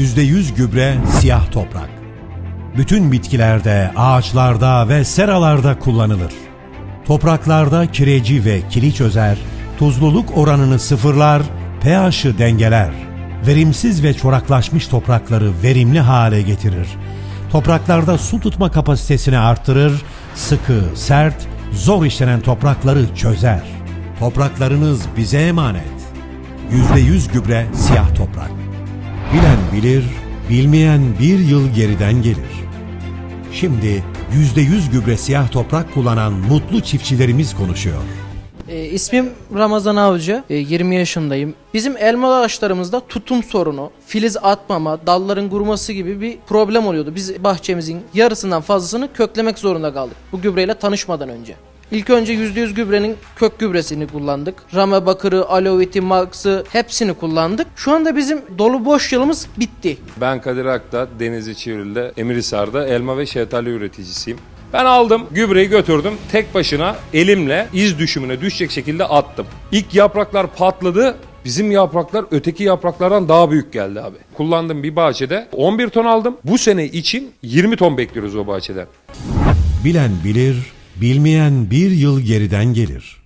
%100 gübre siyah toprak. Bütün bitkilerde, ağaçlarda ve seralarda kullanılır. Topraklarda kireci ve kili çözer, tuzluluk oranını sıfırlar, pH'ı dengeler. Verimsiz ve çoraklaşmış toprakları verimli hale getirir. Topraklarda su tutma kapasitesini arttırır, sıkı, sert, zor işlenen toprakları çözer. Topraklarınız bize emanet. %100 gübre siyah toprak. Bilen bilir, bilmeyen bir yıl geriden gelir. Şimdi %100 gübre siyah toprak kullanan mutlu çiftçilerimiz konuşuyor. E, ismim Ramazan Avcı, e, 20 yaşındayım. Bizim elma ağaçlarımızda tutum sorunu, filiz atmama, dalların kuruması gibi bir problem oluyordu. Biz bahçemizin yarısından fazlasını köklemek zorunda kaldık bu gübreyle tanışmadan önce. İlk önce %100 gübrenin kök gübresini kullandık. Rame bakırı, aloviti, max'ı hepsini kullandık. Şu anda bizim dolu boş yılımız bitti. Ben Kadir Akta, Denizli Çivril'de, Emirhisar'da elma ve şeftali üreticisiyim. Ben aldım, gübreyi götürdüm. Tek başına elimle iz düşümüne düşecek şekilde attım. İlk yapraklar patladı. Bizim yapraklar öteki yapraklardan daha büyük geldi abi. Kullandığım bir bahçede 11 ton aldım. Bu sene için 20 ton bekliyoruz o bahçeden. Bilen bilir, bilmeyen bir yıl geriden gelir.